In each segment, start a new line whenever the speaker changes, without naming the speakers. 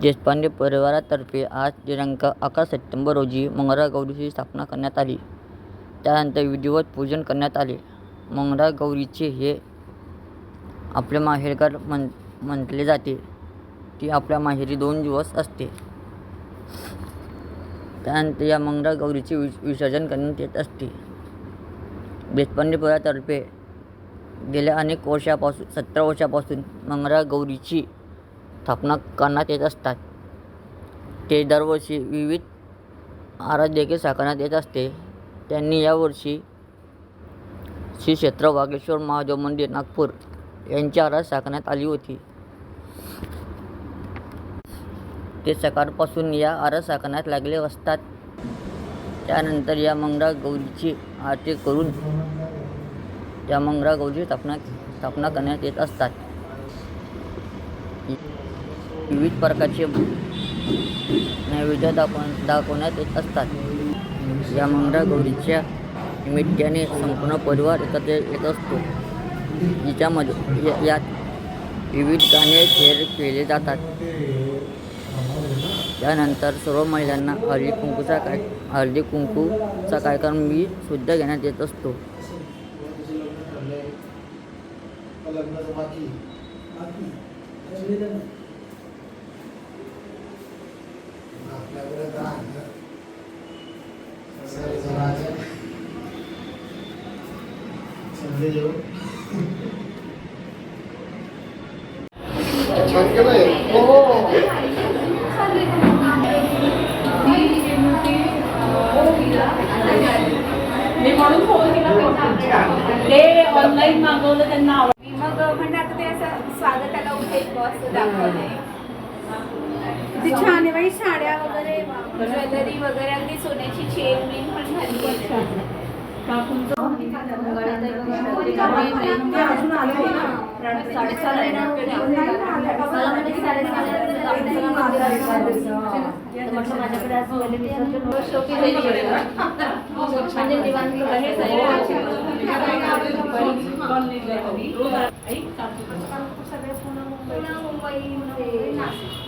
देशपांडे परिवारातर्फे आज दिनांक अकरा सप्टेंबर रोजी मंगळागौरीची स्थापना करण्यात आली. त्यानंतर विधिवत पूजन करण्यात आले. मंगळागौरीचे हे आपले माहेरघर म्हण म्हटले जाते. ती आपल्या माहेरी दोन दिवस असते. त्यानंतर या मंगळागौरीचे विस विसर्जन करण्यात येत असते. देशपांडे परिवारातर्फे गेल्या अनेक वर्षापासून सतरा वर्षापासून मंगळागौरीची स्थापना करण्यात येत असतात. ते दरवर्षी विविध आराध देखील साकारण्यात येत असते. त्यांनी यावर्षी श्री क्षेत्र वागेश्वर महादेव मंदिर नागपूर यांची आराध साकारण्यात आली होती. ते सकाळपासून या आराध साकारण्यात लागले असतात. त्यानंतर या मंगळागौरीची आरती करून या मंगळागौरीची स्थापना स्थापना करण्यात येत असतात. विविध प्रकारचे नैवेद्य दाखव दाखवण्यात येत असतात. या मंगळागौरीच्या निमित्ताने संपूर्ण परिवार एकत्र येत असतो. हिच्यामध्ये यात विविध गाणे खेळ केले जातात. त्यानंतर सर्व महिलांना हळदी कुंकूचा काय हळदी कुंकूचा कार्यक्रम मी सुद्धा घेण्यात येत असतो.
आपल्याकडे दहा हजार सगळ्याचं राजा सगळे येऊ छान केलंय
मी म्हणून फोन केला ते ऑनलाईन मागवलं त्यांना आवड
मी मग म्हणजे आता ते असं स्वागताला उठे असं दाखवलंय. किती छान बाई साड्या वगैरे ज्वेलरी वगैरे अगदी सोन्याची चेन बिन पण घातली आहे. पुणे, मुंबई मुंबई, नाशिक.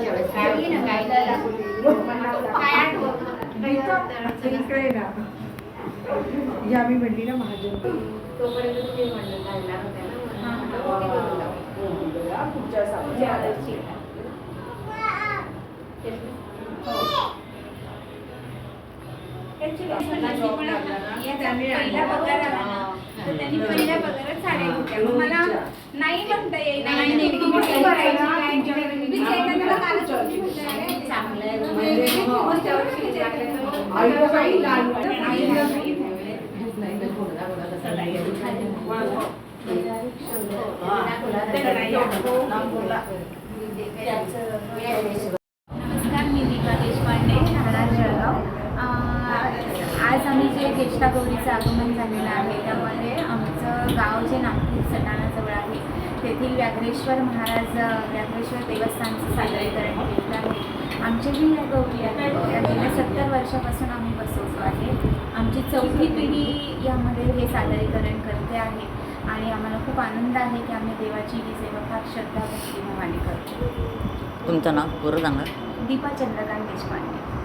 या मी
ही
आम्ही म्हणली ना महाजन
तोपर्यंत पहिला पगार तर त्यांनी पहिल्या पगारात साड्या घेतल्या. मग मला नाही म्हणता येईल नमस्कार मी दीपा देशपांडे राहणार जळगाव. आम्ही जे ज्येष्ठा गौरीचं आगमन झालेलं आहे त्यामध्ये आमचं गाव जे नागपूर सटाणाजवळ आहे तेथील व्याघ्रेश्वर महाराज व्याघ्रेश्वर देवस्थानचं सादरीकरण केलेलं आहे. आमची जी या गौरी आहे त्या गेल्या सत्तर वर्षापासून आम्ही बसवतो आहे. आमची चौथी पिढी यामध्ये हे सादरीकरण करते आहे आणि आम्हाला खूप आनंद आहे की आम्ही देवाची ही सेवा फार श्रद्धा भक्तीभावाने करतो.
तुमचं नाव पूर्ण सांगा.
दीपा चंद्रकांत देशपांडे.